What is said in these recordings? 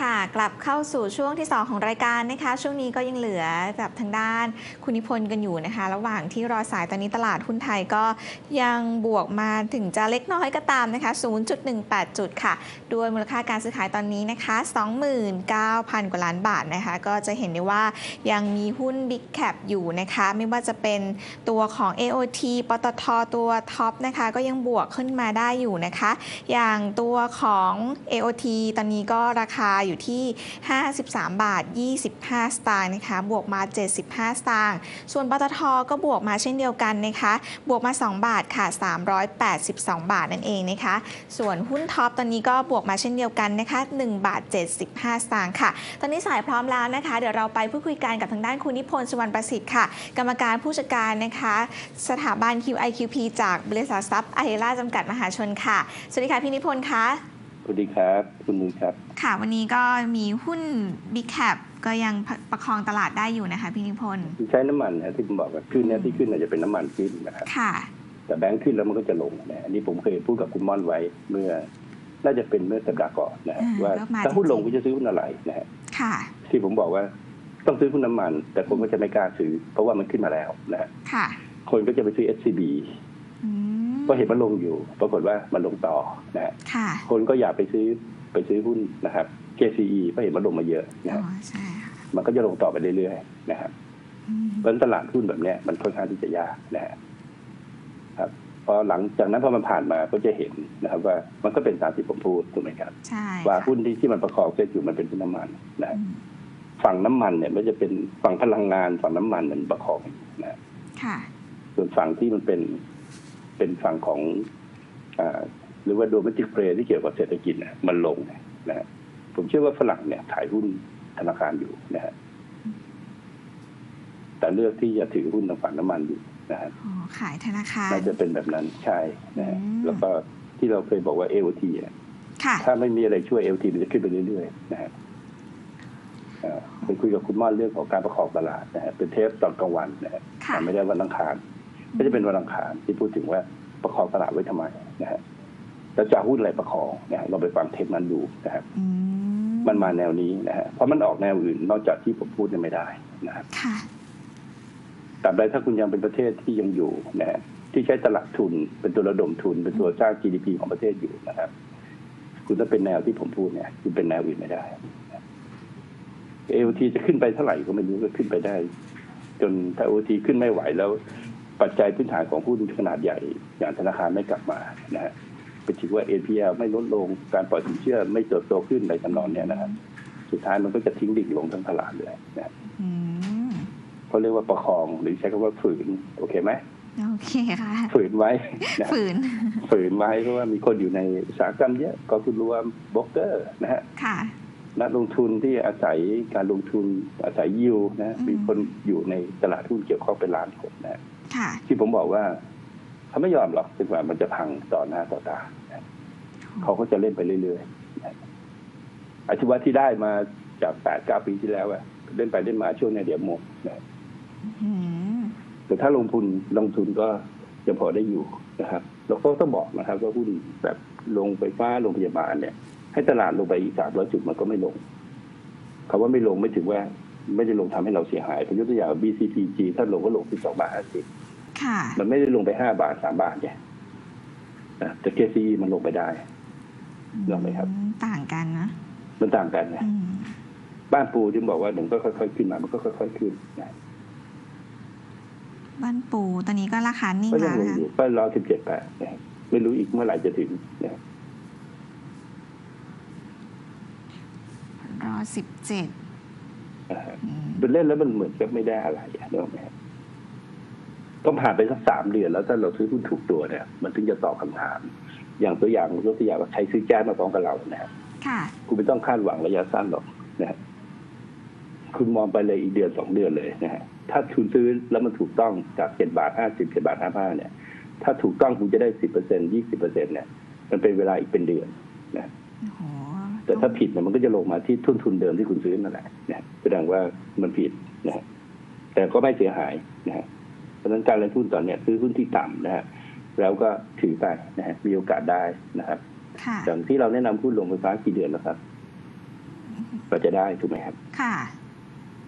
ค่ะ กลับเข้าสู่ช่วงที่ 2 ของรายการนะคะ ช่วงนี้ก็ยังเหลือกับทางด้านคุณนิพนธ์กันอยู่นะคะ ระหว่างที่รอสายตอนนี้ตลาดหุ้นไทยก็ยังบวกมาถึงจะเล็กน้อยก็ตามนะคะ 0.18 จุดค่ะ ด้วยมูลค่าการซื้อขายตอนนี้นะคะ 29,000 กว่าล้านบาทนะคะ ก็จะเห็นได้ว่ายังมีหุ้น Big Cap อยู่นะคะ ไม่ว่าจะเป็นตัวของ AOT ปตทตัวท็อปนะคะ ก็ยังบวกขึ้นมาได้อยู่นะคะ อย่างตัวของ AOT ตอนนี้ก็ราคาอยู่ที่ 53 บาท 25 สตางค์นะคะ บวกมา 75 สตางค์ ส่วนปตทก็บวกมาเช่นเดียวกันนะคะ บวกมา 2 บาทค่ะ 382 บาทนั่นเองนะคะ ส่วนหุ้นท็อปตอนนี้ก็บวกมาเช่นเดียวกันนะคะ 1 บาท 75 สตางค์ค่ะ ตอนนี้สายพร้อมแล้วนะคะ เดี๋ยวเราไปพูดคุยกันกับทางด้านคุณนิพนธ์สุวรรณประสิทธิ์ค่ะ กรรมการผู้จัดการนะคะ สถาบัน QIQP จากบริษัททรัพย์ไอเอล่าจำกัดมหาชนค่ะ สวัสดีค่ะพี่นิพนธ์คะ วัสดีครับ คุณนุ้ยครับ ค่ะ วันนี้ก็มีหุ้น Big Cap ก็ยังประคองตลาดได้อยู่นะคะพี่นิพนธ์ใช้น้ำมันนะที่ผมบอกว่าขึ้นเนี่ยที่ขึ้นอาจจะเป็นน้ำมันขึ้นนะครับค่ะ แต่แบงค์ขึ้นแล้วมันก็จะลงนะอันนี้ผมเคยพูดกับคุณม่อนไว้เมื่อ น่าจะเป็นเมื่อสัปดาห์ก่อนนะฮะอ่าว่าก็มาถ้าหุ้นลงจริงๆก็จะซื้อหุ้นอะไรนะฮะค่ะ ที่ผมบอกว่าต้องซื้อหุ้นน้ำมัน แต่ผมก็จะไม่กล้าซื้อเพราะว่ามันขึ้นมาแล้วนะฮะค่ะคนก็จะไปซื้อ SCB อืม ก็เห็นมันลงอยู่ ปรากฏว่ามันลงต่อนะฮะค่ะคนก็อยากไปซื้อไปซื้อหุ้นนะครับ KCE ก็เห็นมันลงมาเยอะนะอ๋อฮะใช่ค่ะมันก็จะลงต่อไปเรื่อยๆนะครับอืมเพราะฉะนั้นตลาดหุ้นแบบเนี้ยมันค่อนข้างที่จะยากนะฮะครับพอหลังจากนั้นพอมันผ่านมาก็จะเห็นนะครับ ว่ามันก็เป็นตามที่ผมพูดถูกไหมครับใช่ว่าค่ะหุ้นที่ที่มันประกอบเซ็ตอยู่มันเป็นหุ้นน้ำมันนะอืมฝั่งน้ำมันเนี่ยมันจะเป็นฝั่งพลังงานฝั่งน้ำมันมันประกอบนะค่ะส่วนฝั่งที่มันเป็น เป็นฝั่งของอ่าหรือว่าโดเมติกเพลที่เกี่ยวกับเศรษฐกิจเนี่ยมันลงนะฮะผมเชื่อว่าฝรั่งเนี่ยขายหุ้นธนาคารอยู่นะฮะแต่เลือกที่จะถือหุ้นทางฝั่งน้ำมันอยู่นะฮะอ๋อขายธนาคารน่าจะเป็นแบบนั้นใช่นะฮะอืมแล้วก็ที่เราเคยบอกว่า LT อะค่ะถ้าไม่มีอะไรช่วย LT มันจะขึ้นไปเรื่อยๆนะฮะเอ่อไปคุยกับคุณม่อนเรื่องของการประคองตลาดนะฮะเป็นเทปตอนกลางวันนะฮะค่ะแต่ไม่ได้วันอังคาร ก็จะเป็นวันอังคารที่พูดถึงว่าประคองตลาดไว้ทำไมนะฮะแล้วจะเอาหุ้นอะไรประคองนะฮะเราไปฟังเทปนั้นดูนะครับอืมมันมาแนวนี้นะฮะเพราะมันออกแนวอื่นนอกจากที่ผมพูดเนี่ยไม่ได้นะครับค่ะตราบใดถ้าคุณยังเป็นประเทศที่ยังอยู่นะฮะที่ใช้ตลาดทุนเป็นตัวระดมทุน เป็นตัวสร้าง GDP ของประเทศอยู่นะครับ คุณถ้าเป็นแนวที่ผมพูดเนี่ยคุณเป็นแนวอื่นไม่ได้เอโอทีจะขึ้นไปเท่าไหร่ก็ไม่รู้ก็ขึ้นไปได้ จนถ้าโอทีขึ้นไม่ไหวแล้ว ปัจจัยพื้นฐานของหุ้นขนาดใหญ่ อย่างธนาคารไม่กลับมานะฮะเป็นถือว่า NPL ไม่ลดลงการปล่อยสินเชื่อไม่เติบโตขึ้นในทำนองเนี้ยนะครับสุดท้ายมันก็จะทิ้งดิ่งลงทั้งตลาดเลยนะอืมเขาเรียกว่าประคองหรือใช้คำว่าฝืน โอเคไหมโอเคค่ะ ฝืนไว้นะฝืน ฝืนไว้เพราะว่ามีคนอยู่ในอุตสาหกรรมเยอะกองทุนรวมบล็อกเกอร์นะฮะค่ะนักลงทุนที่อาศัยการลงทุนอาศัยยิวนะอืมมีคนอยู่ในตลาดหุ้นเกี่ยวข้องเป็นล้านคนนะค่ะ ที่ผมบอกว่าเขาไม่ยอมหรอกจนกว่ามันจะพังต่อหน้าต่อตานะเขาก็จะเล่นไปเรื่อยๆนะอาชีวะที่ได้มาจากแปดเก้าปีที่แล้วอะเล่นไปเล่นมาช่วงเนี้ยเดี๋ยวหมดนะอืมแต่ถ้าลงทุนลงทุนก็จะพอได้อยู่นะครับแล้วก็ต้องบอกนะครับว่าหุ้นแบบลงไฟฟ้าโรงพยาบาลเนี่ย ให้ตลาดลงไปอีกสามร้อยจุดมันก็ไม่ลงคำว่าไม่ลงไม่ถึงว่า ไม่ได้ลงทำให้เราเสียหายผมยกตัวอย่าง BCPG ถ้าลงก็ลงที่สองบาทห้าสิบค่ะ มันไม่ได้ลงไปห้าบาทสามบาทไงนะแต่ KCE มันลงไปได้ลองไหมครับอืมต่างกันนะ มันต่างกันนะอืมบ้านปูที่บอกว่าหนึ่งก็ค่อยๆขึ้นมา มันก็ค่อยๆขึ้นนะบ้านปูตอนนี้ก็ราคานิ่งก็ยัแล้งวลงนะอยู่ก็รอสิบเจ็ดแปดนะไม่รู้อีกเมื่อไหร่จะถึงนะรอสิบเจ็ดอ่าเป็นเล่นแล้วมันเหมือนกับไม่ได้อะไรอะนึกออกไหมครับ ต้องผ่านไปสักสามเดือนแล้วถ้าเราซื้อหุ้นถูกตัวเนี่ย มันถึงจะตอบคำถาม อย่างตัวอย่างยกตัวอย่างว่าใครซื้อแก๊สมาพร้อมกับเรานะครับค่ะคุณไม่ต้องคาดหวังระยะสั้นหรอกนะฮะคุณมองไปเลยอีกเดือนสองเดือนเลยนะฮะถ้าคุณซื้อแล้วมันถูกต้องจากเจ็ดบาทห้าสิบเจ็ดบาทห้าห้าเนี่ย ถ้าถูกต้องคุณจะได้สิบเปอร์เซ็นยี่สิบเปอร์เซ็นเนี่ย มันเป็นเวลาอีกเป็นเดือนนะโอ้โหแต่ถ้าผิดเนี่ยมันก็จะลงมาที่ทุนทุนเดิมที่คุณซื้อนั่นแหละนะแสดงว่ามันผิดนะฮะแต่ก็ไม่เสียหายนะฮะ เพราะฉะนั้นการลงทุนตอนเนี้ยซื้อหุ้นที่ต่ำนะฮะแล้วก็ถือไปนะฮะมีโอกาสได้นะครับค่ะอย่างที่เราแนะนำหุ้นลงไฟฟ้ากี่เดือนแล้วครับอืกว่าจะได้ถูกไหมครับ ค่ะ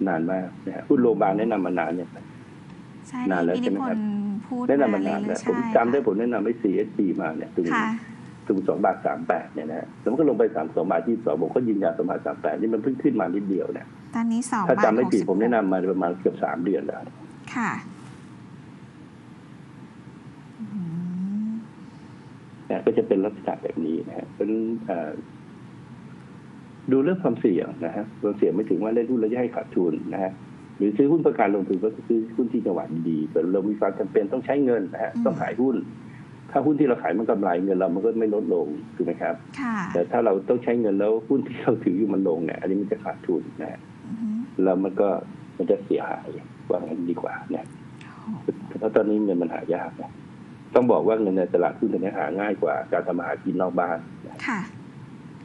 นานมากนะฮะหุ้นโรงพยาบาลแนะนำมานานเนี่ยใช่นานแล้วพี่ใช่นิไหมพครับนธ์พูดแนะนำมามาเลนายนเลแล้ยวผมใช่จำได้ค่ะผมแนะนำให้ CSG มาเนี่ยถึงค่ะถึงสองบาทสามแปดเนี่ยนะฮะแล้วมันก็ลงไปสามสองบาทที่สองผมก็ยืนยันสองบาทสามแปดนี่มันเพิ่งขึ้นมานิดเดียวเนี่ยตอนนี้สองถ้าบาทจำไม่ผิดหกสิบผมแนะนำมาประมาณเกือบสามเดือนแล้ว ค่ะอืม นะก็จะเป็นลักษณะแบบนี้นะฮะเพราะฉะนั้นเอ่อดูเรื่องความเสี่ยงนะฮะความเสี่ยงไม่ถึงว่าเล่นหุ้นแล้วจะให้ขาดทุนนะฮะหรือซื้อหุ้นเพื่อการลงทุนก็ซื้อหุ้นที่จังหวะดีๆแต่เรามีความจำเป็นต้องใช้เงินนะฮะต้องขายหุ้น ถ้าหุ้นที่เราขายมันกำไรเงินเรามันก็ไม่ลดลงถูกไหมครับค่ะแต่ถ้าเราต้องใช้เงินแล้วหุ้นที่เราถืออยู่มันลงเนี่ยอันนี้มันจะขาดทุนนะฮะอือฮึแล้วมันก็มันจะเสียหายว่างั้นดีกว่านะโอ้เพราะตอนนี้เงินมันหายากนะ ต้องบอกว่าเงินในตลาดหุ้นตอนนี้หาง่ายกว่าการทำมาหากินนอกบ้านค่ะ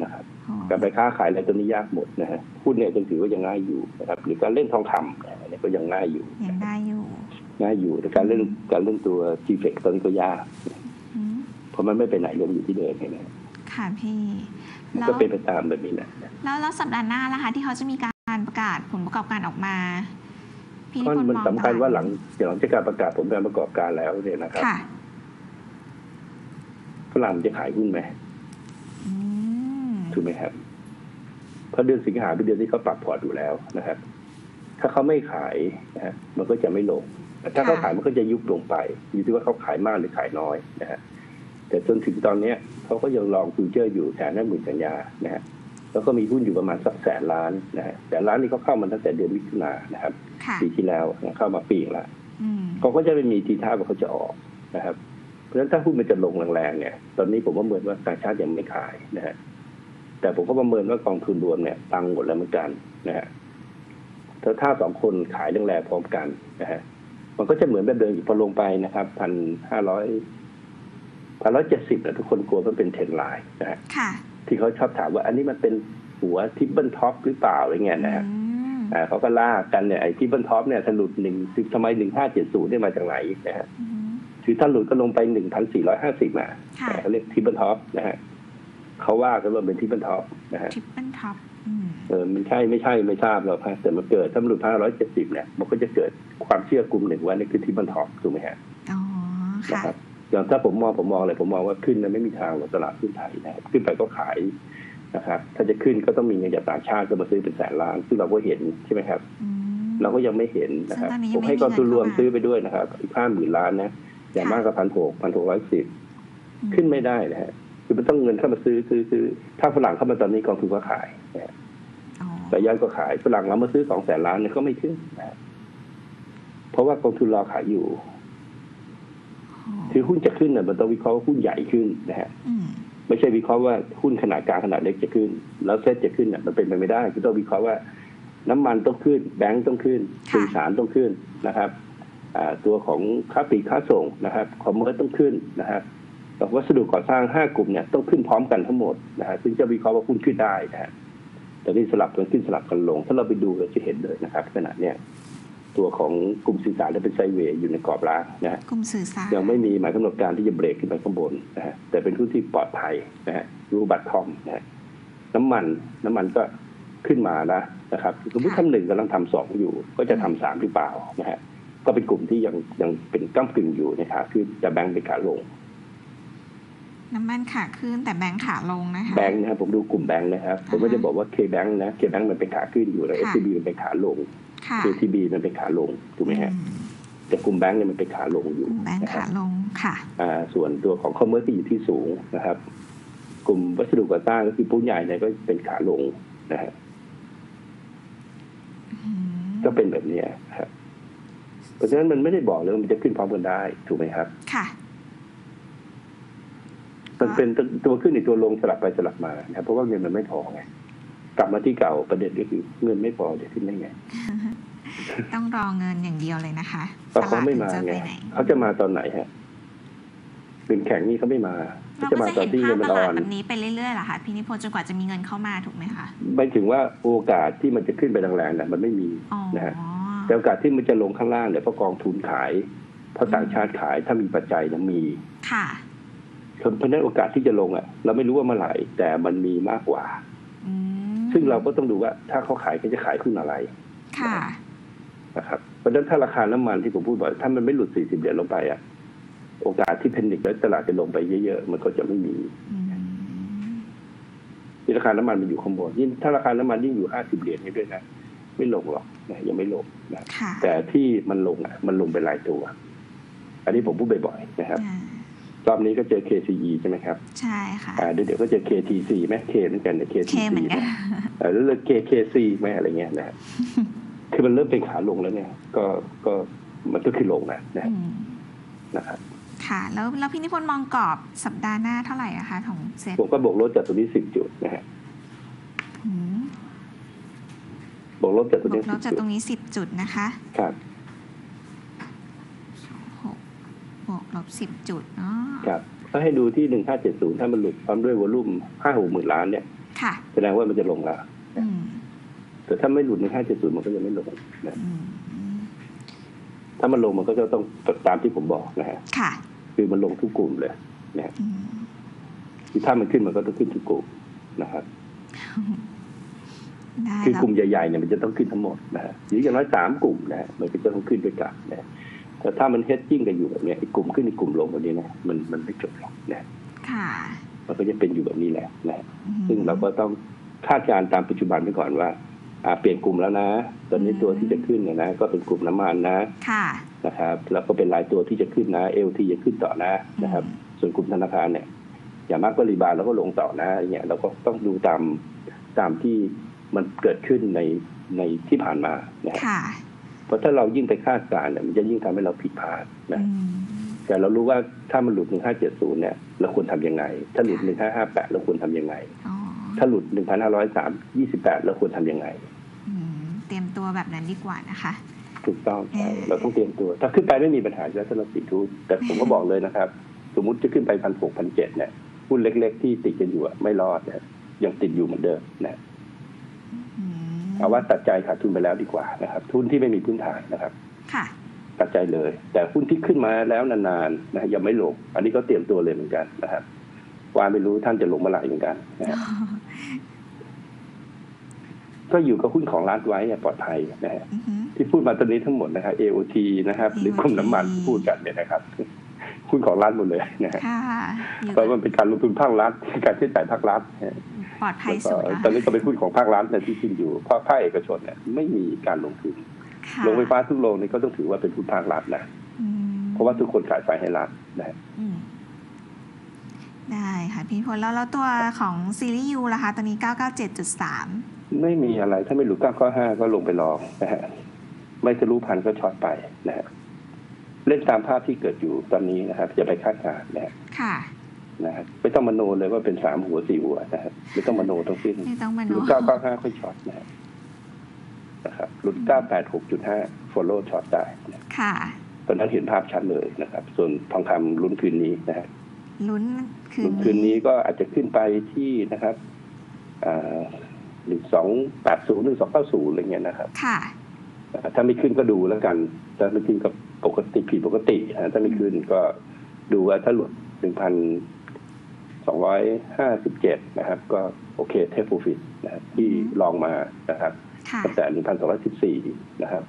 นะครับโอ้การไปค้าขายอะไรตัวนี้ยากหมดนะฮะหุ้นเนี่ยยังถือว่ายังง่ายอยู่นะครับหรือการเล่นทองคำเนี่ยอันนี้ก็ยังง่ายอยู่ยังได้อยู่ง่ายอยู่แต่การเล่นการเล่นตัว g f e c ตอนนี้ก็ยากอืมเพราะมันไม่ไปไหนเลยมันอยู่ที่เดิมเห็นไหมค่ะพี่มันแล้วก็เป็นไปตามแบบนี้แหละแล้วแล้วสัปดาห์หน้าล่ะคะที่เขาจะมีการประกาศผลประกอบการออกมาพี่นิเพราะพนธ์มันมองสำคัญตลดว่าหลังหลังจากการประกาศผลการประกอบการแล้วเนี่ยนะครับค่ะ ฝรั่งจะขายหุ้นไหมอืมถูกไหมครับเพราะเดือนสิงหาเป็นเดือนที่เขาปรับพอร์ตอยู่แล้วนะครับ ถ้าเขาไม่ขายนะฮะมันก็จะไม่ลงแต่ถ้าเขาขายมันก็จะยุบลงไป อยู่ที่ว่าเขาขายมากหรือขายน้อยนะฮะแต่จนถึงตอนเนี้ยเขาก็ยังลองฟิวเจอร์อยู่แสนห้าหมื่นกันยานะฮะแล้วก็มีหุ้นอยู่ประมาณสักแสนล้านนะฮะแสนล้านนี่เขาเข้ามาตั้งแต่เดือนมิถุนายนนะครับค่ะปีที่แล้วนะเข้ามาปีละอืมเขาก็จะไม่มีทีท่าว่าเขาจะออกนะครับเพ ราะฉะนั้นถ้าหุ้นมันจะลงแรงๆเนี่ย ตอนนี้ผมว่าเหมือนว่าต่างชาติยังไม่ขายนะฮะแต่ผมก็ประเมินว่ากองทุนรวมเนี่ยตังค์หมดแล้วเหมือนกันนะฮะถ้าถ้าสองคนขายแรงๆพร้อมกันนะฮะมันก็จะเหมือนแบบเดิมอีกพอลงไปนะครับพันห้าร้อยพันร้อยเจ็ดสิบนะทุกคนกลัวมันเป็นเทรนไลน์นะฮะค่ะที่เขาชอบถามว่า อันนี้มันเป็นหัวทิปเปิลท็อปหรือเปล่าอะไรเงี้ยนะฮะอืมอ่าเขาก็ลากกันเนี่ยไอ้ทิปเปิลท็อปเนี่ยถ้าหลุดหนึ่งทำไมหนึ่งห้าเจ็ดศูนย์ได้มาจากไหนนะฮะอืม คือถ้าหลุดก็ลงไปหนึ่งพันสี่ร้อยห้าสิบอะค่ะเขาเรียกทิปเปิลท็อปนะฮะเขาว่ากันว่าเป็นทิปเปิลท็อปนะฮะทริปเปิลท็อปอืมเออมันใช่ไม่ใช่ไม่ทราบหรอกครับแต่มันเกิดถ้ามันหลุดพันร้อยเจ็ดสิบเนี่ยมันก็จะเกิดความเชื่อกลุ่มหนึ่งว่านี่คือทิปเปิลท็อปถูกไหมฮะอ๋อนะค่ะครับอย่างถ้าผมมองผมมองเลยผมมองว่าขึ้นนะไม่มีทางหรอกตลาดหุ้นไทยนะครับขึ้นไปก็ขายนะครับถ้าจะขึ้นก็ต้องมีเงินจากต่างชาติก็มาซื้อเป็นแสนล้านซึ่งเราก็เห็นใช่ไหมครับอืมเราก็ยังไม่เห็นนะครับซึ่งตอนนี้ผยังมไม่ให้มีกองทุนรวมเงินเข้ามาซื้อไปด้วยนะครับอีกห้าหมื่นล้านนะ อย่างค่ะมากก็พันหกพันหกร้อยสิบอืขึ้นไม่ได้นะฮะคือมันต้องเงินเข้ามาซื้อซื้อซื้อถ้าฝรั่งเข้ามาตอนนี้กองทุนก็ขายนะฮะอ๋อแต่ย่อยก็ขายฝรั่งเรามาซื้อสองแสนล้านเนี่ยก็ไม่ขึ้นนะฮะเพราะว่ากองทุนรอขายอยู่คือหุ้นจะขึ้นเนี่ยมันต้องวิเคราะห์ว่าหุ้นใหญ่ขึ้นนะฮะอืมไม่ใช่วิเคราะห์ว่าหุ้นขนาดกลางขนาดเล็กจะขึ้น แล้วเซ็ตจะขึ้นเนี่ยมันเป็นไปไม่ได้คือต้องวิเคราะห์ว่า น้ำมันต้องขึ้น แบงก์ต้องขึ้นสื่อสารต้องขึ้นนะครับอ่า ตัวของค้าปลีกค้าส่งนะครับคอมเมอร์ต้องขึ้นนะครับแล้ววัสดุก่อสร้างห้ากลุ่มเนี่ยต้องขึ้นพร้อมกันทั้งหมดนะฮะซึ่งจะวิเคราะห์ว่าหุ้นขึ้นได้นะฮะแต่นี่สลับกันขึ้นสลับกันลง ถ้าเราไปดูเราจะเห็นเลยนะครับขณะเนี้ยตัวของกลุ่มสื่อสารจะเป็นไซด์เวย์อยู่ในกรอบล่างนะฮะกลุ่มสื่อสารยังไม่มีหมายกำหนดการที่จะเบรกขึ้นไปข้างบนนะฮะแต่เป็นหุ้นที่ปลอดภัยนะฮะรูบัตทอมนะฮะน้ำมันน้ำมันก็ขึ้นมานะนะครับสมมติทำหนึ่งกำลังทำสองอยู่ ก็จะทำสามหรือเปล่านะฮะ ก็เป็นกลุ่มที่ยังยังเป็นก้ากึ่งอยู่นะครับคือแต่แบงก์เป็นขาลง น้ำมันขาขึ้นแต่แบงค์ขาลงนะคะแบงก์นะครับผมดูกลุ่มแบงก์นะครับ ผมไม่ได้บอกว่าเคแบงก์นะเคแบงก์มันเป็นขาขึ้นอยู่แล้วเอค่ะซีบีมันเป็นขาลงค่ะเคทีบีมันเป็นขาลงถูกไหมฮะอืมแต่กลุ่มแบงก์เนี่ยมันเป็นขาลงอยู่กลุ่มแบงค์นะครัขาบลงค่ะอ่าส่วนตัวของคอมเมอร์ที่อยู่ที่สูงนะครับ กลุ่มวัสดุก่อสร้างก็คือปูนใหญ่เนี่ยก็เป็นขาลงนะฮะอืมก็เป็นแบบเนี้ยครับ เพราะฉะนั้นมันไม่ได้บอกเลยว่ามันจะขึ้นพร้อมกันได้ถูกไหมครับ ค่ะ มันเป็นตัวขึ้นในตัวลงสลับไปสลับมานะครับเพราะว่าเงินมันไม่พอไงกลับมาที่เก่าประเด็นก็คือเงินไม่พอจะขึ้นได้ไง ต้องรอเงินอย่างเดียวเลยนะคะเพราะเขาไม่มาตลดถึงไงจะปหนเขาจะมาตอนไหนฮะเป็นแข่งนี่เขาไม่มาเขาเราจะก็มาจะตอนเห็นที่เงิภานพมันตอ่ลาอดนแบบนี้ไปเรื่อยๆเหรอคะพี่นิพนธ์จนกว่าจะมีเงินเข้ามาถูกไหมคะไม่ถึงว่าโอกาสที่มันจะขึ้นไปแรงๆน่ะมันไม่มีอ๋อนะฮะ แต่โอกาสที่มันจะลงข้างล่างเนี่ยเพราะกองทุนขาย เพราะต่างชาติขายถ้ามีปัจจัยนะมีค่ะเพราะฉะนั้นโอกาสที่จะลงอะ เราไม่รู้ว่าเมื่อไหร่แต่มันมีมากกว่าอืมซึ่งเราก็ต้องดูว่าถ้าเขาขายเขาจะขายขึ้นอะไร ค่ะนะครับเพราะฉะนั้นถ้าราคาน้ำมันที่ผมพูดบ่อยถ้ามันไม่หลุด 40 เหรียญลงไปอะโอกาสที่เพนนิกและตลาดจะลงไปเยอะๆ มันก็จะไม่มีอืมที่ราคาน้ำมันมันอยู่ข้างบนยิ่งถ้าราคาน้ำมันยิ่งอยู่ 50 เหรียญนี่ด้วยนะ ไม่ลงหรอกนะยังไม่ลงนะค่ะแต่ที่มันลงอะ มันลงไปหลายตัว อันนี้ผมพูดบ่อยๆนะครับอ่ารอบนี้ก็เจอ KCE ใช่ไหมครับ ใช่ค่ะอ่าเดี๋ยวเดี๋ยวก็เจอ KTC ไหม K เหมือนกันเนี่ยเค KTC เหมือนกันเออแล้วเลือก KKC ไหมอะไรเงี้ยนะฮะคือมันเริ่มเป็นขาลงแล้วเนี่ย ก็ก็มันก็คือลงนะนะอืมนะครับค่ะ แล้วแล้วพี่นิพนธ์มองกรอบสัปดาห์หน้าเท่าไหร่อะคะของเซ็ตผมก็บวกลบจากตัวนี้10จุดนะฮะอืม บวกลบจากตัวบวนี้กลบ10จากจุดตรงนี้สิบจุดนะคะครับ หกบวกลบสิบจุดเนาะครับก็ให้ดูที่1570ถ้ามันหลุดพร้อมด้วยวอลุ่ม5 6หมื่นล้านเนี่ยค่ะ แสดงว่ามันจะลงแล้วอืมแต่ถ้าไม่หลุด1570มันก็จะไม่ลงนะอืมถ้ามันลงมันก็จะต้องตามที่ผมบอกนะฮะค่ะคือมันลงทุกกลุ่มเลยนะฮะอืมคือถ้ามันขึ้นมันก็ต้องขึ้นทุกกลุ่มนะครับได้ คือแล้วกลุ่มใหญ่ๆเนี่ยมันจะต้องขึ้นทั้งหมดนะฮะหรืออย่างน้อยสามกลุ่มนะฮะมันก็จะต้องขึ้นด้วยกันนะฮะแต่ถ้ามันเฮดจิ้งกันอยู่แบบเนี้ยไอ้กลุ่มขึ้นไอ้กลุ่มลงแบบนี้นะมันมันไม่จบหรอกนะค่ะมันก็จะเป็นอยู่แบบนี้แหละนะอืมซึ่งเราก็ต้องคาดการณ์ตามปัจจุบันไปก่อนว่าอ่าเปลี่ยนกลุ่มแล้วนะ ตอนนี้ตัวที่จะขึ้นเนี่ยนะ ก็เป็นกลุ่มน้ำมันนะค่ะนะครับ แล้วก็เป็นรายตัวที่จะขึ้นนะเอลทีจะขึ้นต่อนะนะครับ ส่วนกลุ่มธนาคารเนี่ยอย่างมากก็รีบาวด์แล้วก็ลงต่อนะอย่างเงี้ยเราก็ต้องดูตามตามที่ มันเกิดขึ้นในในที่ผ่านมานะฮะค่ะเพราะถ้าเรายิ่งไปคาดการณ์เนี่ยมันจะยิ่งทำให้เราผิดพลาดนะอืมแต่เรารู้ว่าถ้ามันหลุด 1570 เนี่ย เราควรทำยังไง ถ้าหลุด 1558 เราควรทำยังไงอ๋อถ้าหลุด 1,503 28 เราควรทำยังไงอืมเตรียมตัวแบบนั้นดีกว่านะคะ ถูกต้องใช่เออเราต้องเตรียมตัว ถ้าขึ้นไปไม่มีปัญหาแล้วสำหรับสีทุนแต่ผมก็บอกเลยนะครับ สมมุติจะขึ้นไปพันหกพันเจ็ดเนี่ยหุ้นเล็ก ๆ ที่ติดกันอยู่อะไม่รอดเนี่ยยังติดอยู่เหมือนเดิมนะอืม เอาว่าตัดใจขาดทุนไปแล้วดีกว่านะครับทุนที่ไม่มีพื้นฐานนะครับค่ะตัดใจเลย แต่หุ้นที่ขึ้นมาแล้วนานๆนะยังไม่ลงอันนี้ก็เตรียมตัวเลยเหมือนกันนะครับว่าไม่รู้ท่านจะลงเมื่อไหร่เหมือนกันนะฮะก็อยู่กับหุ้นของรัฐไว้อะปลอดภัยนะฮะอือหือที่พูดมาตอนนี้ทั้งหมดนะครับ AOT นะครับ หรือกลุ่มน้ำมันที่พูดกันเนี่ยนะครับหุ้นของรัฐหมดเลยนะฮะค่ะอยู่เพราะมันเป็นการลงทุนภาครัฐการใช้จ่ายภาครัฐนะฮะ ปลอดภัยแล้วก็สุดแล้วตอนนี้ก็เป็นหุ้นของภาครัฐเนยที่ขึ้นอยู่ภาคภาคเอกชนเนี่ยไม่มีการลงทุนค่ะโรงไฟฟ้าทุกโรงนี่ก็ต้องถือว่าเป็นหุ้นภาครัฐนะอืมเพราะว่าทุกคนขายไฟให้รัฐนะฮะอืมได้ค่ะพี่พลแล้วแล้วตัวของซีรีส์ยูล่ะคะตอนนี้ 997.3 ไม่มีอะไรถ้าไม่หลุด9ข้อ5ก็ลงไปรองนะฮะไม่ทะลุพันก็ช็อตไปนะฮะเล่นตามภาพที่เกิดอยู่ตอนนี้นะครับอย่าไปคาดการณ์นะฮะค่ะ นะฮะไม่ต้องมโนเลยว่าเป็นสามหัวสี่หัวนะฮะไม่ต้องมโนทั้งสิ้นไม่ต้องมาหโน้ลุดเก้าเก้าห้าค่อยช็อตนะฮะนะครับหลุดเก้าแปดหกจุดห้า follow ช็อตได้นะค่ะ ตอนนั้นเห็นภาพชัดเลยนะครับ ส่วนทองคำลุ้นคืนนี้นะฮะลุ้นคืลุ้นนคืนนี้ก็อาจจะขึ้นไปที่นะครับหนึ่งสองแปดศูนย์หนึ่งสองเก้าศูนย์อะไรเงี้ยนะครับค่ะ อ่าถ้าไม่ขึ้นก็ดูแล้วกัน ถ้าไม่ขึ้นก็ปกติผิดปกตินะถ้าไม่ขึ้นก็ดูว่าถ้าหลุดหนึ่งพัน สองร้อยห้าสิบเจ็ดนะครับ ก็โอเคเทปโปรฟิตนะครับที่ลองมานะครับค่ะตั้งแต่หนึ่งพันสองร้อยสิบสี่นะครับ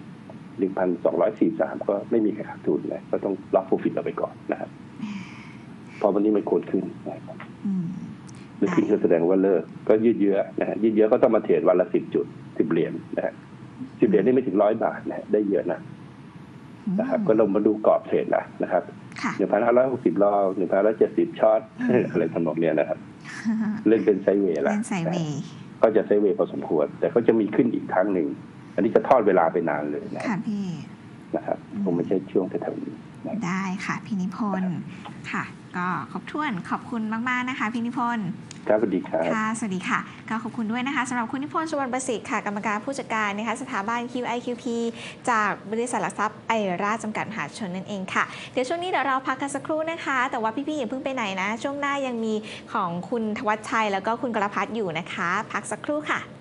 หนึ่งพันสองร้อยสี่สามก็ไม่มีใครขาดทุนนะก็ต้องรับโปรฟิตเราไปก่อนนะครับเพราะวันนี้มันโคนขึ้นนะครับอืมหรือขึ้นก็แสดงว่าเลิก ก็ยืดเยื้อนะฮะยืดเยื้อก็ต้องมาเทรดวันละสิบจุดสิบเหรียญนะฮะสิบเหรียญนี่ไม่ถึงร้อยบาทนะฮะได้เยอะนะนะครับ ก็ลงมาดูกรอบเทรดละนะครับค่ะ หนึ่งพันห้าร้อยหกสิบรอบหนึ่งพันร้อยเจ็ดสิบช็อตอะไรทำนองเนี้ยนะครับ เล่นเป็นไซด์เวย์ละเล่นไซด์เวนะย์ก็จะไซด์เวย์พอสมควร แต่ก็จะมีขึ้นอีกครั้งหนึ่ง อันนี้จะทอดเวลาไปนานเลยนะค่ะพี่นะครับคงไม่ใช่ช่วงแถวๆนี้นะได้ค่ะพี่นิพนธ์ค่ะ ก็ครบถ้วนขอบคุณมาก ๆ นะคะพี่นิพนธ์ ครับสวัสดีครับ ค่ะ สวัสดีค่ะก็ขอบคุณด้วยนะคะสำหรับคุณนิพนธ์สุวรรณประสิทธิ์ค่ะ กรรมการผู้จัดการนะคะสถาบัน QIQP จากบริษัทหลักทรัพย์ไอราจำกัดมหาชนนั่นเองค่ะ เดี๋ยวช่วงนี้เดี๋ยวเราพักกันสักครู่นะคะ แต่ว่าพี่ๆอย่าเพิ่งไปไหนนะ ช่วงหน้ายังมีของคุณทวัชชัยแล้วก็คุณกรพัฒน์อยู่นะคะ พักสักครู่ค่ะ